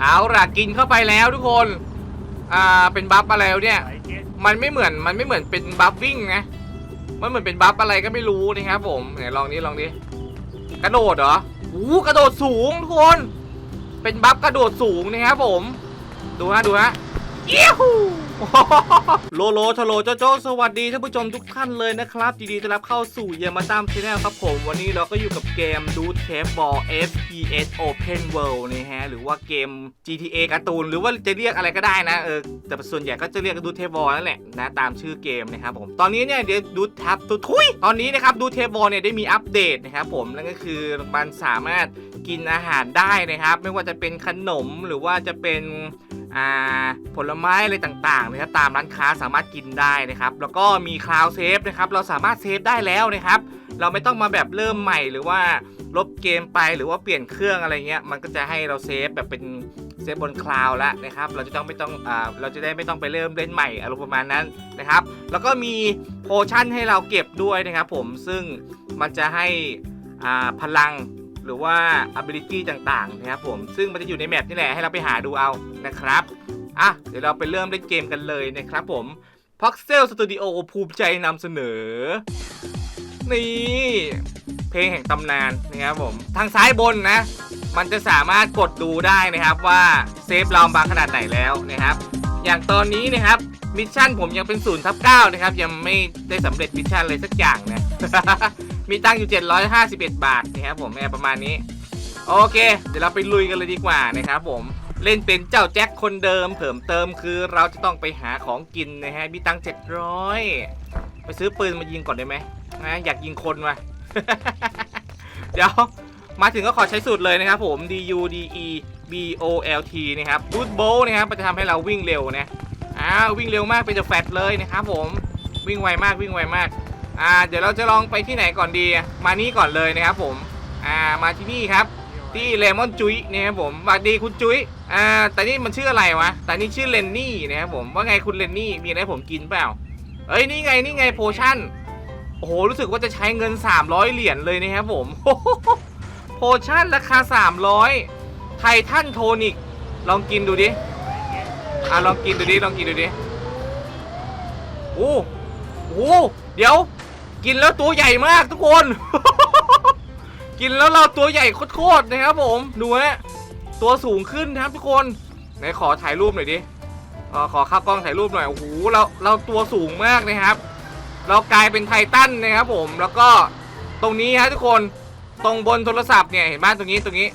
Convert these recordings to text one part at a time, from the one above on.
เอาล่ะกินเข้าไปแล้วทุกคน อ่า เป็นบัฟอะไรวเนี่ย มันไม่เหมือน มันไม่เหมือนเป็นบัฟวิ่งนะ มันเหมือนเป็นบัฟอะไรก็ไม่รู้นะครับผมไหนลองนี้ลองนี้กระโดดเหรออู้กระโดดสูงทุกคน เป็นบัฟกระโดดสูงนะครับผม ดูฮะดูฮะเอี้ยว โลโลทโลโจโจสวัสดีท่านผู้ชมทุกท่านเลยนะครับยินดีต้อนรับเข้าสู่เยามาตามชแนลครับผม วันนี้เราก็อยู่กับเกมดูเทปบอล FPS Open World นะฮะ หรือว่าเกม GTA การ์ตูน หรือว่าจะเรียกอะไรก็ได้นะ เออ แต่ส่วนใหญ่ก็จะเรียกดูเทปบอลนั่นแหละนะ ตามชื่อเกมนะครับผม ตอนนี้เนี่ยเดี๋ยวดูทับตุทุย ตอนนี้นะครับดูเทปบอลเนี่ยได้มีอัปเดตนะครับผม นั่นก็คือมันสามารถกินอาหารได้นะครับ ไม่ว่าจะเป็นขนมหรือว่าจะเป็น อ่าผลไม้อะไรต่างๆนะครับตามร้านค้าสามารถกินได้นะครับ แล้วก็มีคลาวเซฟนะครับเราสามารถเซฟได้แล้วนะครับ เราไม่ต้องมาแบบเริ่มใหม่หรือว่าลบเกมไปหรือว่าเปลี่ยนเครื่องอะไรเงี้ยมันก็จะให้เราเซฟแบบเป็นเซฟบนคลาวแล้วนะครับ เราจะต้องไม่ต้องอ่าเราจะได้ไม่ต้องไปเริ่มเล่นใหม่อารมณ์ประมาณนั้นนะครับ แล้วก็มีโพชั่นให้เราเก็บด้วยนะครับผมซึ่งมันจะให้อ่าพลัง หรือว่า ability ต่างๆนะครับผมซึ่งมันจะอยู่ในแมปนี่แหละให้เราไปหาดูเอานะครับอะเดี๋ยวเราไปเริ่มเล่นเกมกันเลยนะครับผม Voxel Studio ภูมิใจนำเสนอ นี่ เพลงแห่งตำนานนะครับผม ทางซ้ายบนนะ มันจะสามารถกดดูได้นะครับว่า เซฟเราบางขนาดไหนแล้วนะครับ อย่างตอนนี้นะครับ มิชชั่นผมยังเป็น0ทับ9นะครับ ยังไม่ได้สำเร็จมิชชั่นเลยสักอย่างนะ มีตังค์อยู่ 751 บาทนะครับผมแอบประมาณนี้ โอเค เดี๋ยวเราไปลุยกันเลยดีกว่านะครับผมเล่นเป็นเจ้าแจ็คคนเดิมเพิ่มเติมคือเราจะต้องไปหาของกินนะฮะมีตังค์700 ไปซื้อปืนมายิงก่อนได้ไหมนะอยากยิงคนว่ะเดี๋ยวมาถึงก็ขอใช้สูตรเลยนะครับผม D U D E B O L T นะครับรูดโบนะครับมันจะทำให้เราวิ่งเร็วนะอ้าววิ่งเร็วมากเป็นจะแฟตเลยนะครับผมวิ่งไวมากวิ่งไวมาก อ่าเดี๋ยวเราจะลองไปที่ไหนก่อนดี มานี่ก่อนเลยนะครับผม อ่ามาที่นี่ครับ ที่เลมอนจุ้ยนะครับผมสวัสดีคุณจุ้ยอ่าแต่นี่มันชื่ออะไรวะ แต่นี่ชื่อเลนนี่นะครับผม ว่าไงคุณเลนนี่ มีอะไรให้ผมกินเปล่า เอ้ยนี่ไงนี่ไงโพชั่น โอ้โหรู้สึกว่าจะใช้เงิน 300 เหรียญเลยนะครับผม โพชั่นราคา 300 ไททันโทนิก ลองกินดูดิ อ่าลองกินดูดิ ลองกินดูดิ โอ้โห เดี๋ยว กินแล้วตัวใหญ่มากทุกคน กินแล้วเราตัวใหญ่โคตรๆนะครับผม ดูฮะ ตัวสูงขึ้นนะครับทุกคน ไหนขอถ่ายรูปหน่อยดิออขอข้ากล้องถ่ายรูปหน่อย โอ้โห เรา เราตัวสูงมากนะครับ เรากลายเป็นไททันนะครับผม แล้วก็ตรงนี้ฮะทุกคน ตรงบนโทรศัพท์เนี่ยเห็นไหมตรงนี้ตรงนี้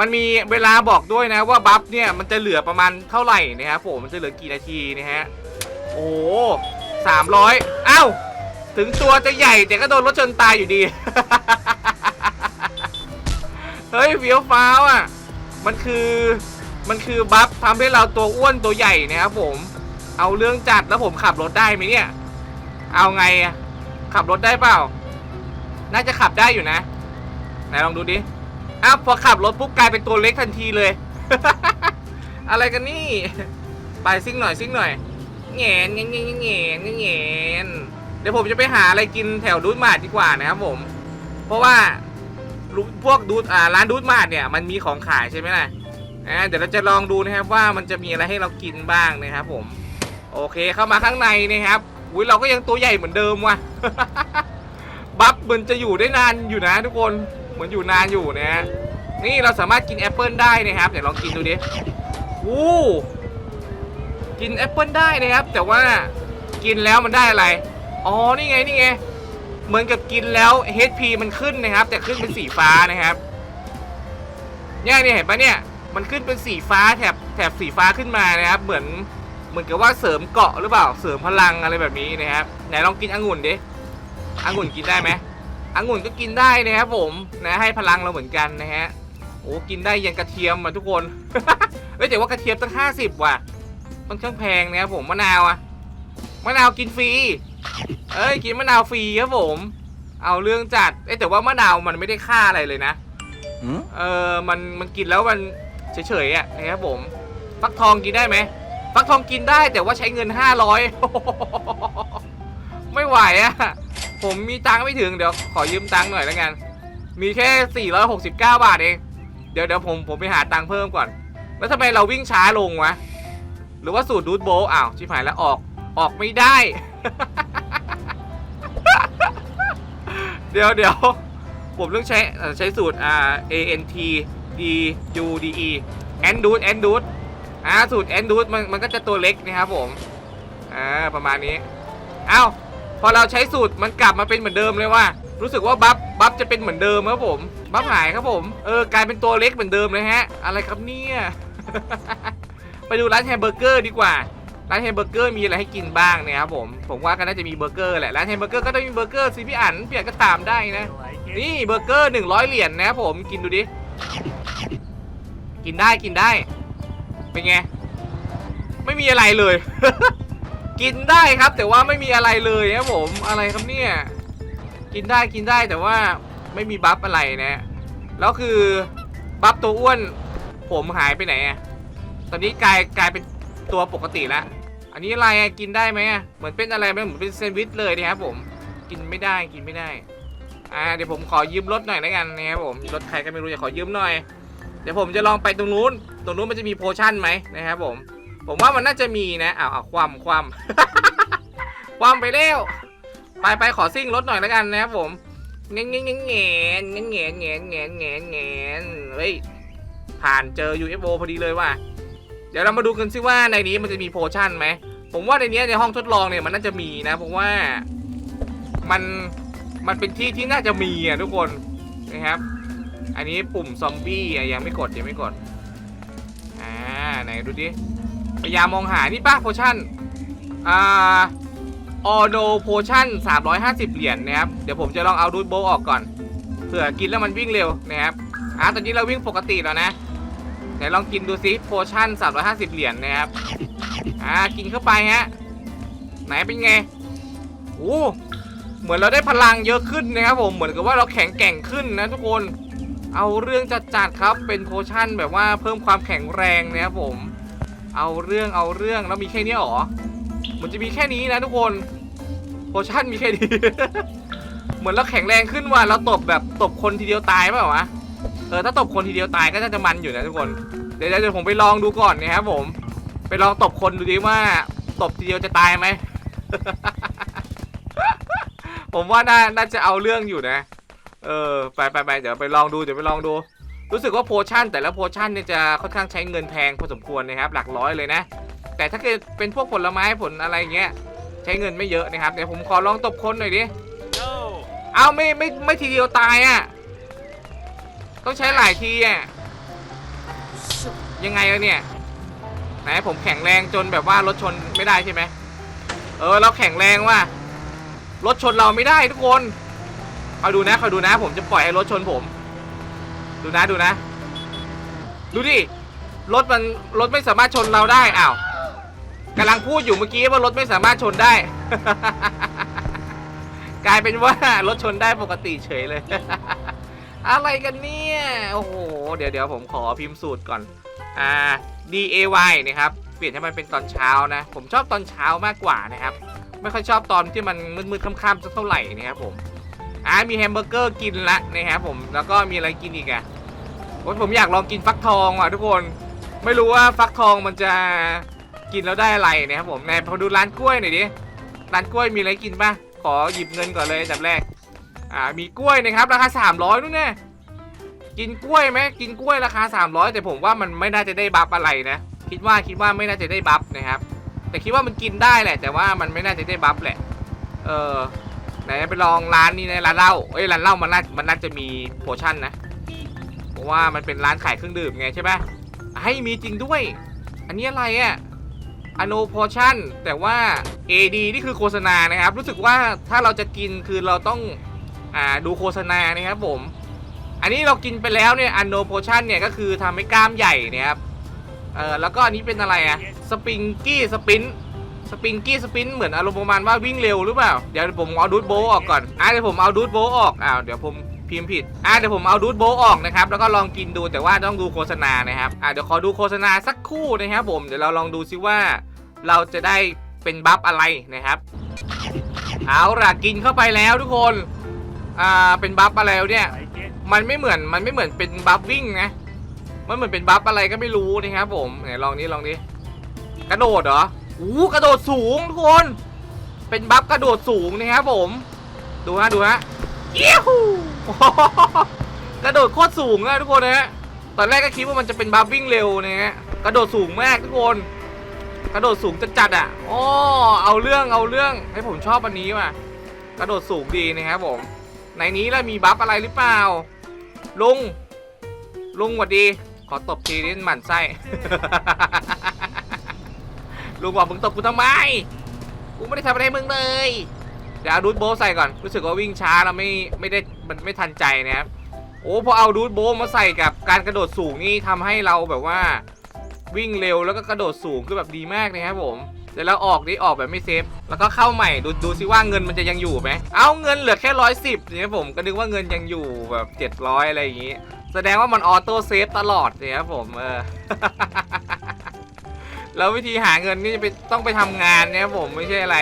มันมีเวลาบอกด้วยนะว่าบัฟเนี่ยมันจะเหลือประมาณเท่าไหร่นะครับผม มันจะเหลือกี่นาทีนะฮะ โอ้สามร้อยอ้าว ถึงตัวจะใหญ่แต่ก็โดนรถชนตายอยู่ดี เฮ้ยเฟี้ยวฟ้าวอะ มันคือมันคือบัฟทำให้เราตัวอ้วนตัวใหญ่นะครับผม เอาเรื่องจัดแล้วผมขับรถได้ไหมเนี่ย เอาไงอะขับรถได้เปล่า น่าจะขับได้อยู่นะ ไหนลองดูดิ อ้าวพอขับรถปุ๊บกลายเป็นตัวเล็กทันทีเลย อะไรกันนี่ ไปซิ่งหน่อยซิ่งหน่อยแงนแงนแงนแงนแงนแงน เดี๋ยวผมจะไปหาอะไรกินแถวดูดมาร์ทดีกว่านะครับผม เพราะว่ารูพวกดูดอ่าร้านดูดมาร์ทเนี่ยมันมีของขายใช่ไหมล่ะอ่าเดี๋ยวเราจะลองดูนะครับว่ามันจะมีอะไรให้เรากินบ้างนะครับผม โอเคเข้ามาข้างในนะครับอุ้ยเราก็ยังตัวใหญ่เหมือนเดิมว่ะบัฟมันจะอยู่ได้นานอยู่นะทุกคนเหมือนอยู่นานอยู่นะฮะนี่เราสามารถกินแอปเปิลได้นะครับเดี๋ยวลองกินดูดิวู้กินแอปเปิลได้นะครับ แต่ว่ากินแล้วมันได้อะไร อ๋อ นี่ไง นี่ไง เหมือนกับกินแล้ว HP มันขึ้นนะครับ แต่ขึ้นเป็นสีฟ้านะครับเนี่ยเนี่ยเห็นปะเนี่ย มันขึ้นเป็นสีฟ้าแถบแถบสีฟ้าขึ้นมานะครับ เหมือนเหมือนกับว่าเสริมเกาะหรือเปล่า เสริมพลังอะไรแบบนี้นะครับ ไหนลองกินองุ่นดิ องุ่นกินได้ไหมองุ่นก็กินได้นะครับผมนะให้พลังเราเหมือนกันนะฮะ โอ้กินได้ยันกระเทียมมาทุกคนเฮ้ยแต่ว่ากระเทียมตั้งห้าสิบว่ะค่อนข้างแพงนะครับผมมะนาวอะมะนาวกินฟรี เอ้ยกินมะนาวฟรีครับผม เอาเรื่องจัดเอ้ยแต่ว่ามะนาวมันไม่ได้ค่าอะไรเลยนะเออมันมันกินแล้วมันเฉยๆอะนะครับผม ฟักทองกินได้ไหมฟักทองกินได้แต่ว่าใช้เงินห้าร้อยไม่ไหวอะ ผมมีตังค์ไม่ถึงเดี๋ยวขอยืมตังค์หน่อยแล้วกัน มีแค่ 469 บาทเอง เดี๋ยวเดี๋ยวผมผมไปหาตังค์เพิ่มก่อน แล้วทำไมเราวิ่งช้าลงวะ หรือว่าสูตรดูดโบว์อ้าวชิบหายแล้วออกออกไม่ได้ เดี๋ยวเดี๋ยวผมต้องใช้เอ่อใช้สูตรอ่า A N T D U D E แอนดูดแอนดูดอ่าสูตรแอนดูดมันมันก็จะตัวเล็กนะครับผม อ่า ประมาณนี้ เอ้า พอเราใช้สูตรมันกลับมาเป็นเหมือนเดิมเลยว่า รู้สึกว่าบัฟบัฟจะเป็นเหมือนเดิมครับผม บัฟหายครับผม เออกลายเป็นตัวเล็กเหมือนเดิมเลยฮะ อะไรครับเนี่ย ไปดูร้านแฮมเบอร์เกอร์ดีกว่า ร้านแฮมเบอร์เกอร์มีอะไรให้กินบ้างเนี่ยครับผม ผมว่าก็น่าจะมีเบอร์เกอร์แหละ ร้านแฮมเบอร์เกอร์ก็ต้องมีเบอร์เกอร์สิพี่อันพี่อันก็ถามได้นะ นี่เบอร์เกอร์หนึ่งร้อยเหรียญนะครับผม กินดูดิ กินได้กินได้ เป็นไง ไม่มีอะไรเลย กินได้ครับ แต่ว่าไม่มีอะไรเลยครับผม อะไรครับเนี่ย กินได้กินได้แต่ว่าไม่มีบัฟอะไรนะ แล้วคือบัฟตัวอ้วน ผมหายไปไหนอะตอนนี้กลายกลายเป็นตัวปกติแล้ว อันนี้อะไรอะกินได้ไหมอะเหมือนเป็นอะไรไหมเหมือนเป็นแซนด์วิชเลยนะครับผม กินไม่ได้กินไม่ได้ อ่าเดี๋ยวผมขอยืมรถหน่อยแล้วกันนะครับผมรถใครก็ไม่รู้จะขอยืมหน่อย เดี๋ยวผมจะลองไปตรงนู้น ตรงนู้นมันจะมีโพชั่นไหมนะครับผม ผมว่ามันน่าจะมีนะอ้าวอ้าวความความความไปเร็วไปไปขอซิ่งรถหน่อยแล้วกันนะครับผมเงี้ยเงี้ยเงี้ยเงี้ยเงี้ยเงี้ยเงี้ยเงี้ยเงี้ยเงี้ยเฮ้ยผ่านเจอ UFO พอดีเลยว่ะ เดี๋ยวเรามาดูกันซิว่าในนี้มันจะมีโพชั่นไหม ผมว่าในนี้ในห้องทดลองเนี่ยมันน่าจะมีนะเพราะว่ามันมันเป็นที่ที่น่าจะมีอะทุกคนนะครับ อันนี้ปุ่มซอมบี้อะยังไม่กดยังไม่กดอ่าไหนดูดิพยายามมองหานี่ป่ะโพชั่นอ่าออโนโพชั่น350 เหรียญนะครับ เดี๋ยวผมจะลองเอาดูดโบออกก่อนเผื่อกินแล้วมันวิ่งเร็วนะครับอ่าตอนนี้เราวิ่งปกติแล้วนะ นลองกินดูซิโพชั่น 350 เหรียญนะครับ อ่า กินเข้าไปฮะ ไหนเป็นไง โอ้ เหมือนเราได้พลังเยอะขึ้นนะครับผม เหมือนกับว่าเราแข็งแกร่งขึ้นนะทุกคน เอาเรื่องจัดๆครับ เป็นโพชั่นแบบว่าเพิ่มความแข็งแรงนะครับผม เอาเรื่องเอาเรื่องแล้วมีแค่นี้หรอ มันจะมีแค่นี้นะทุกคน โพชั่นมีแค่นี้ เหมือนเราแข็งแรงขึ้นว่าเราตบแบบตบคนทีเดียวตายเปล่าวะ เออถ้าตบคนทีเดียวตายก็น่าจะมันอยู่นะทุกคน เดี๋ยวเดี๋ยวผมไปลองดูก่อนนะครับผม ไปลองตบคนดูดิว่า ตบทีเดียวจะตายไหม ผมว่าน่าน่าจะเอาเรื่องอยู่นะ เออไปไปไปเดี๋ยวไปลองดูเดี๋ยวไปลองดู รู้สึกว่าโพชั่นแต่ละโพชั่นเนี่ยจะค่อนข้างใช้เงินแพงพอสมควรนะครับ หลักร้อยเลยนะ แต่ถ้าเกิดเป็นพวกผลไม้ผลอะไรเงี้ยใช้เงินไม่เยอะนะครับเดี๋ยวผมขอลองตบคนหน่อยดิ เอาไม่ไม่ไม่ทีเดียวตายอะ ต้องใช้หลายทีอะยังไงล่ะเนี่ยไหนผมแข็งแรงจนแบบว่ารถชนไม่ได้ใช่ไหมเออเราแข็งแรงว่ะรถชนเราไม่ได้ทุกคนเอาดูนะคอยดูนะ ผมจะปล่อยให้รถชนผม ดูนะดูนะ ดูดิรถมันรถไม่สามารถชนเราได้อ้าวกำลังพูดอยู่เมื่อกี้ว่ารถไม่สามารถชนได้ กลายเป็นว่ารถชนได้ปกติเฉยเลย อะไรกันเนี่ย โอ้โห เดี๋ยวเดี๋ยวผมขอพิมพ์สูตรก่อน อ่า D A Y นะครับ เปลี่ยนให้มันเป็นตอนเช้านะ ผมชอบตอนเช้ามากกว่านะครับ ไม่ค่อยชอบตอนที่มันมืดๆค่ำๆสักเท่าไหร่นะครับผม อ่า มีแฮมเบอร์เกอร์กินละนะครับผม แล้วก็มีอะไรกินอีกอะโอ้ยผมอยากลองกินฟักทองว่ะทุกคน ไม่รู้ว่าฟักทองมันจะกินแล้วได้อะไรนะครับผมในพอดูร้านกล้วยหน่อยดิ ร้านกล้วยมีอะไรกินป่ะ ขอหยิบเงินก่อนเลยอันดับแรก อ่ามีกล้วยนะครับราคา 300นู่นแน่กินกล้วยไหมกินกล้วยราคา 300 แต่ผมว่ามันไม่น่าจะได้บัฟอะไรนะ คิดว่าคิดว่าไม่น่าจะได้บัฟนะครับ แต่คิดว่ามันกินได้แหละ แต่ว่ามันไม่น่าจะได้บัฟแหละ เออไหนไปลองร้านนี้ในร้านเหล้าเอ้ยร้านเหล้ามันน่ามันน่าจะมีโพชั่นนะเพราะว่ามันเป็นร้านขายเครื่องดื่มไงใช่ปะให้มีจริงด้วย อันนี้อะไรอะ่ะอโนโพชั่นแต่ว่า AD นี่คือโฆษณานะครับ รู้สึกว่าถ้าเราจะกินคือเราต้อง อ่าดูโฆษณานะครับผม อันนี้เรากินไปแล้วเนี่ยอันโนโพชั่นเนี่ยก็คือทำให้กล้ามใหญ่นะครับเออแล้วก็อันนี้เป็นอะไรอะสปริงกี้สปินสปริงกี้สปินเหมือนอารมณ์ประมาณว่าวิ่งเร็วหรือเปล่า เดี๋ยวผมเอาดูดโบว์ออกก่อนอะเดี๋ยวผมเอาดูดโบว์ออกอ้าวเดี๋ยวผมพิมพ์ผิดอะเดี๋ยวผมเอาดูดโบว์ออกนะครับแล้วก็ลองกินดูแต่ว่าต้องดูโฆษณานะครับอะเดี๋ยวขอดูโฆษณาสักคู่นะครับผมเดี๋ยวเราลองดูซิว่า เราจะได้เป็นบัฟอะไรนะครับ เอาล่ะกินเข้าไปแล้วทุกคน อ่าเป็นบัฟอะไรเนี่ย มันไม่เหมือนมันไม่เหมือนเป็นบัฟวิ่งนะมันเหมือนเป็นบัฟอะไรก็ไม่รู้นะครับผมไหนลองนี้ลองนี้กระโดดเหรออู้กระโดดสูงทุกคนเป็นบัฟกระโดดสูงนะครับผม ดูฮะดูฮะเอี้ยวกระโดดโคตรสูงอะทุกคนนะฮะตอนแรกก็คิดว่ามันจะเป็นบัฟวิ่งเร็วนะฮะกระโดดสูงมากทุกคนกระโดดสูงจัดๆอะอ๋อเอาเรื่องเอาเรื่องให้ผมชอบอันนี้ว่ะกระโดดสูงดีนะครับผม ในนี้แล้วมีบัฟอะไรหรือเปล่า ลุง ลุงหวัดดี ขอตบทีนี้หมั่นไส้ ลุงบอกมึงตบกูทำไม กูไม่ได้ทำอะไรมึงเลย เดี๋ยวเอาดูดโบใส่ก่อน รู้สึกว่าวิ่งช้าแล้วไม่ไม่ได้มันไม่ทันใจนะครับ โอ้พอเอาดูดโบมาใส่กับการกระโดดสูงนี่ทำให้เราแบบว่า วิ่งเร็วแล้วก็กระโดดสูงคือแบบดีมากนะครับผม เดี๋ยวเราออกนี่ออกแบบไม่เซฟ แล้วก็เข้าใหม่ดูดูซิว่าเงินมันจะยังอยู่ไหมเอาเงินเหลือแค่ร้อยสิบเนี่ยผมก็นึกว่าเงินยังอยู่แบบเจ็ดร้อยอะไรอย่างงี้แสดงว่ามันออโต้เซฟตลอดเนี่ยครับผมเออแล้ววิธีหาเงินนี่ไปต้องไปทำงานเนี่ยผมไม่ใช่อะไร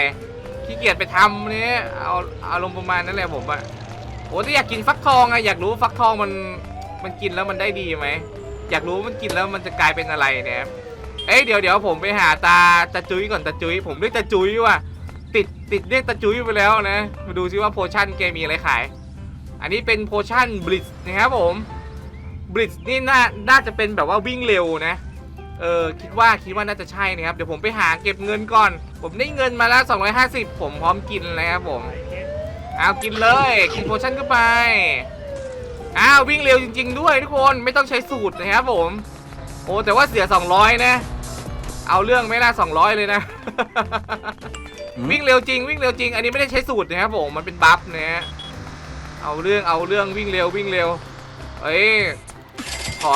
ขี้เกียจไปทำเนี่ยเอาเอาลงประมาณนั้นแหละผมอะโอ้ถ้าอยากกินฟักทองอะอยากรู้ฟักทองมันมันกินแล้วมันได้ดีไหมอยากรู้มันกินแล้วมันจะกลายเป็นอะไรเนี่ย เอ้ยเดี๋ยวเดี๋ยวผมไปหาตาตาจุ้ยก่อนตาจุ้ยผมเรียกตาจุ้ยว่ะติดติดเรียกตาจุ้ยไปแล้วนะมาดูซิว่าโพชั่นแกมีอะไรขาย อันนี้เป็นโพชั่นบลิ z นะครับผมบลิ z นี่น่าน่าจะเป็นแบบว่าวิ่งเร็วนะเออคิดว่าคิดว่าน่าจะใช่นะครับเดี๋ยวผมไปหาเก็บเงินก่อน ผมได้เงินมาแล้ว250 ผมพร้อมกินเลยครับผมเอากินเลยกินโพชั่นเข้าไปอ้าววิ่งเร็วจริง ๆ ด้วยทุกคนไม่ต้องใช้สูตรนะครับผม อ้แต่ว่าเสีย 200 นะ เอาเรื่องไม่น่า200 เลยนะ วิ่งเร็วจริง วิ่งเร็วจริง อันนี้ไม่ได้ใช้สูตรนะครับผมมันเป็นบัฟนะฮะเอาเรื่องเอาเรื่องวิ่งเร็ววิ่งเร็วเอ้ยขอ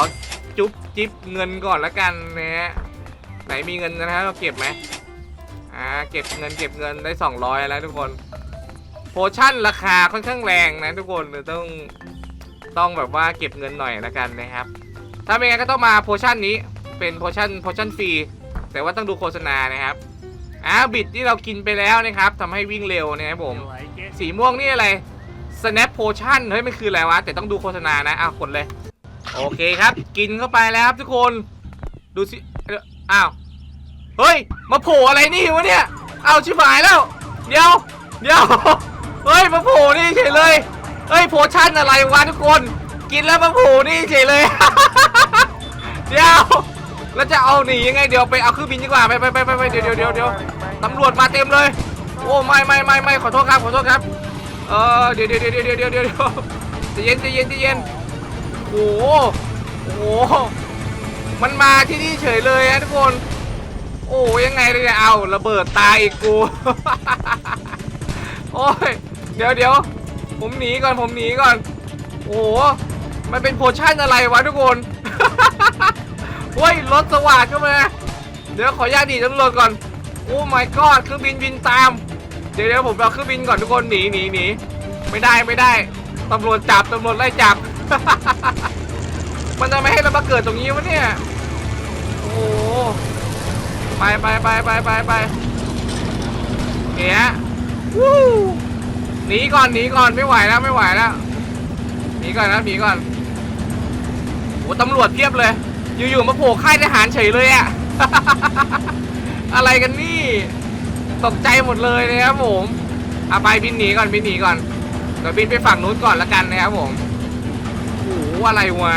จุ๊บจิ๊บเงินก่อนละกันนะฮะไหนมีเงินนะฮะเราเก็บไหมอ่าเก็บเงินเก็บเงินได้ 200 แล้วทุกคนโพชั่นราคาค่อนข้างแรงนะทุกคนต้องต้องแบบว่าเก็บเงินหน่อยละกันนะครับ ถ้าไม่งั้นก็ต้องมาโพชั่นนี้เป็นโพชั่นโพชั่นฟรีแต่ว่าต้องดูโฆษณานะครับอ้าวบิดที่เรากินไปแล้วนะครับทำให้วิ่งเร็วนะครับผม สีม่วงนี่อะไร snap potion เฮ้ยมันคืออะไรวะ แต่ต้องดูโฆษณานะอ้าวกดเลย โอเคครับ กินเข้าไปแล้วครับทุกคน ดูสิเอ่ออ้าวเฮ้ย มาโผล่อะไรนี่วะเนี่ย เอาชิบหายแล้ว เดี๋ยว เดี๋ยว เฮ้ย มาโผล่นี่เฉยเลย เฮ้ย โพชั่นอะไรวะทุกคน กินแล้วมาผล่นี่เฉยเลย เดี๋ยวแล้วจะเอาหนียังไงเดี๋ยวไปเอาเครื่องบินดีกว่าไปไปไปไปเดี๋ยวเดี๋ยวเดี๋ยวเดี๋ยวตำรวจมาเต็มเลย โอ้ไม่ไม่ไม่ไม่ขอโทษครับขอโทษครับเออเดี๋ยวเดี๋ยวเดี๋ยวเดี๋ยวเดี๋ยวเดี๋ยวเดี๋ยวใจเย็นใจเย็นใจเย็นโอ้โหโอ้โหมันมาที่นี่เฉยเลยฮะทุกคน โอ้ยังไงเลยเนี่ยเอาระเบิดตายอีกกูโอ้ยเดี๋ยวเดี๋ยวผมหนีก่อนผมหนีก่อน โอ้โห มันเป็นโพชั่นอะไรวะทุกคนโอ้ยรถสว่างเข้ามา เดี๋ยวขออนุญาตหนีตำรวจก่อน โอ้ my god เครื่องบินบินตาม เดี๋ยวเดี๋ยวผมเอาเครื่องบินก่อนทุกคนหนีหนีหนีไม่ได้ไม่ได้ตำรวจจับตำรวจไล่จับ มันจะไม่ให้เรามาเกิดตรงนี้วะเนี่ย โอ้โหไปไปไปไปไปไปเฮียวู้หนีก่อนหนีก่อนไม่ไหวแล้วไม่ไหวแล้วหนีก่อนนะหนีก่อน โอ้ตำรวจเพียบเลย อยู่ๆมาโผล่ค่ายทหารเฉยเลยอะ อะไรกันนี่ ตกใจหมดเลยนะครับผมเอาไปบินหนีก่อนบินหนีก่อนเดี๋ยวบินไปฝั่งนู้นก่อนละกันนะครับผมโอ้โหอะไรวะ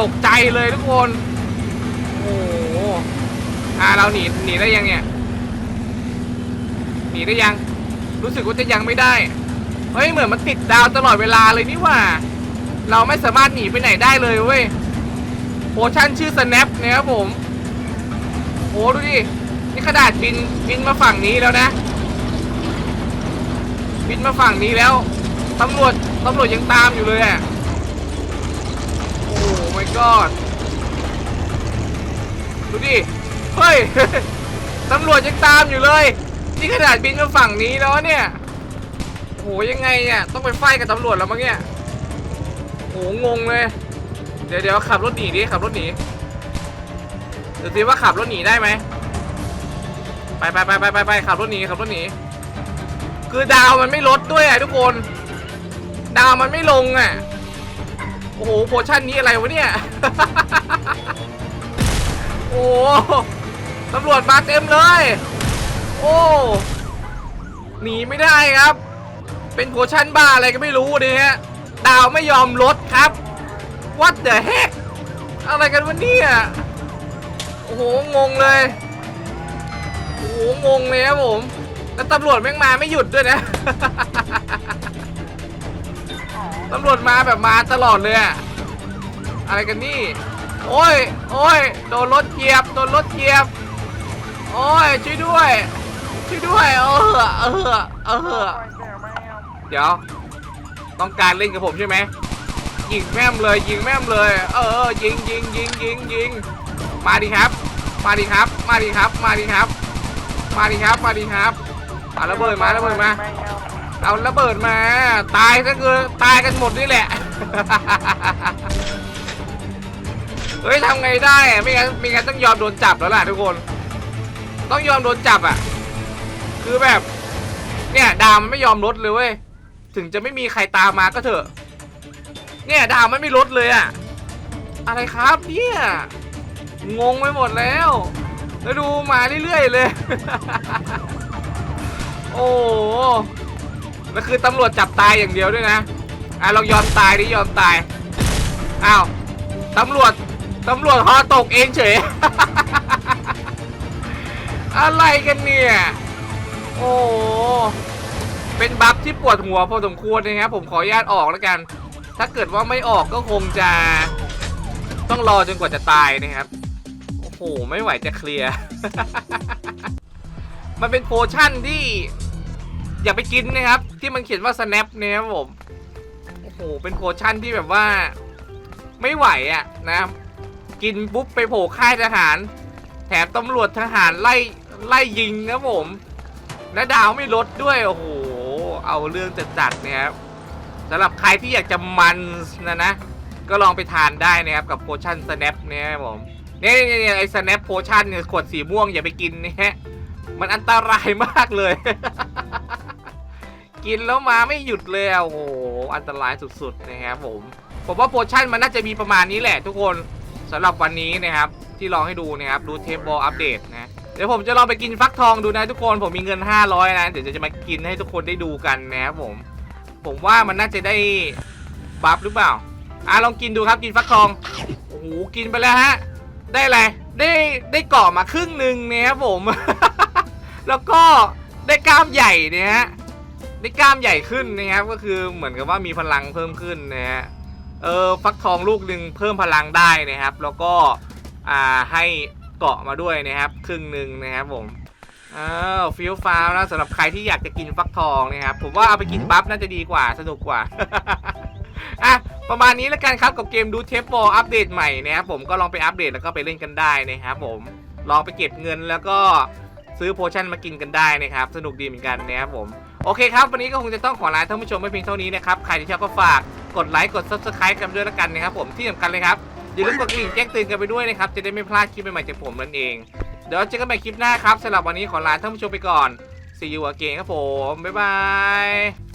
ตกใจเลยทุกคน โอ้โหอ่าเราหนีหนีได้ยังเนี่ยหนีได้ยัง รู้สึกว่าจะยังไม่ได้ เฮ้ยเหมือนมันติดดาวตลอดเวลาเลยนี่หว่า เราไม่สามารถหนีไปไหนได้เลยเว้ยโพชั่นชื่อ snap นะครับผมโอ้ดูดิ นี่ขนาดบินบินมาฝั่งนี้แล้วนะ บินมาฝั่งนี้แล้วตำรวจตำรวจยังตามอยู่เลยอะโอ้ my god ดูดิ เฮ้ย ตำรวจยังตามอยู่เลย นี่ขนาดบินมาฝั่งนี้แล้วเนี่ยโหยังไงเนี่ย ต้องไปไฟกับตำรวจแล้วมั้งเนี่ย โหงงเลย เดี๋ยวเดี๋ยวขับรถหนีดิขับรถหนีดูสิว่าขับรถหนีได้ไหมไปไปไปไปไปไปขับรถหนีขับรถหนีคือดาวมันไม่ลดด้วยอะทุกคน ดาวมันไม่ลงอะโอ้โหโพชั่นนี้อะไรวะเนี่ยโอ้ตำรวจมาเต็มเลย โอ้หนีไม่ได้ครับ เป็นโพชั่นบ้าอะไรก็ไม่รู้ดิฮะ ดาวไม่ยอมลดครับ What the heck อะไรกันวะเนี่ย โอ้โห งงเลย โอ้โห งงเลยครับผม แล้วตำรวจแม่งมาไม่หยุดด้วยนะ ตำรวจมาแบบมาตลอดเลยอะอะไรกันนี่ โอ้ย โอ้ย โดนรถเหยียบ โดนรถเหยียบ โอ้ย ช่วยด้วย ช่วยด้วย เออ เออ เออ เดี๋ยว ต้องการเล่นกับผมใช่ไหมยิงแม่มเลยยิงแม่มเลย เออยิงยิงยิงยิงยิงมาดิครับ มาดิครับ มาดิครับ มาดิครับ มาดิครับ มาดิครับเอาระเบิดมาระเบิดมา เอาระเบิดมา ตายก็คือตายกันหมดนี่แหละ เฮ้ยทำไงได้ไม่งั้นไม่งั้นต้องยอมโดนจับแล้วล่ะทุกคน ต้องยอมโดนจับอะ คือแบบ เนี่ยดามันไม่ยอมลดเลยเว้ย ถึงจะไม่มีใครตามมาก็เถอะ เนี่ยดาวมันไม่ลดเลยอะอะไรครับเนี่ยงงไปหมดแล้ว แล้วดูมาเรื่อยๆเลย โอ้แล้วคือตำรวจจับตายอย่างเดียวด้วยนะ อะลองยอมตายดิยอมตาย อ้าวตำรวจตำรวจฮอตกเองเฉย อะไรกันเนี่ย โอ้ เป็นบัฟที่ปวดหัวพอสมควรนะครับผมขออนุญาตออกแล้วกัน ถ้าเกิดว่าไม่ออกก็คงจะ ต้องรอจนกว่าจะตายนะครับ โอ้โห ไม่ไหวจะเคลียร์ มันเป็นโพชั่นที่ อย่าไปกินนะครับ ที่มันเขียนว่า snap เนี่ยครับผม โอ้โห เป็นโพชั่นที่แบบว่า ไม่ไหวอะนะ กินปุ๊บไปโผล่ค่ายทหาร แถมตำรวจทหารไล่ไล่ยิงครับผมและดาวไม่ลดด้วย โอ้โห เอาเรื่องจัดๆเนี่ยครับสำหรับใครที่อยากจะมันนะนะ ก็ลองไปทานได้นะครับกับโพชั่น snap เนี่ยผมเนี่ยเนี่ยไอ้ snap โพชั่นเนี่ยขวดสีม่วงอย่าไปกินนะฮะมันอันตรายมากเลย กินแล้วมาไม่หยุดเลยโอ้โหอันตรายสุดๆนะครับผมผมว่าโพชั่นมันน่าจะมีประมาณนี้แหละทุกคนสำหรับวันนี้นะครับ ที่ลองให้ดูนะครับ ดูเทปบอลอัปเดตนะ ดี๋ยวผมจะลองไปกินฟักทองดูนะทุกคนผมมีเงิน 500 นะ เดี๋ยวจะมากินให้ทุกคนได้ดูกันนะครับผม ผมว่ามันน่าจะได้บัฟหรือเปล่าอะลองกินดูครับกินฟักทองโอ้โหกินไปแล้วฮะ ได้อะไรได้ได้เกาะมาครึ่งหนึ่งนะครับผม แล้วก็ได้กล้ามใหญ่เนี่ยฮะได้กล้ามใหญ่ขึ้นนะครับก็คือเหมือนกับว่ามีพลังเพิ่มขึ้นนะฮะเออฟักทองลูกหนึ่งเพิ่มพลังได้นะครับ แล้วก็อ่าให้ เกาะมาด้วยนะครับครึ่งหนึ่งนะครับผมอ้าวฟิลฟ้าวนะสำหรับใครที่อยากจะกินฟักทองนะครับผมว่าเอาไปกินปั๊บน่าจะดีกว่าสนุกกว่าอะประมาณนี้แล้วกันครับกับเกมดูเทปบอลอัปเดตใหม่นะครับผมก็ลองไปอัปเดตแล้วก็ไปเล่นกันได้นะครับผมลองไปเก็บเงินแล้วก็ซื้อโพชั่นมากินกันได้นะครับ สนุกดีเหมือนกันนะครับผมโอเคครับ วันนี้ก็คงจะต้องขอลาท่านผู้ชมไม่เพียงเท่านี้นะครับ ใครที่ชอบก็ฝากกดไลค์กด subscribe กันด้วยแล้วกันนะครับผมที่สำคัญเลยครับ อย่าลืมกดกระดิ่งแจ้งเตือนกันไปด้วยนะครับ จะได้ไม่พลาดคลิปใหม่ๆจากผมนั่นเอง เดี๋ยวเจอกันใหม่คลิปหน้าครับสำหรับวันนี้ขอลาท่านผู้ชมไปก่อน See you again ครับผมบ๊ายบาย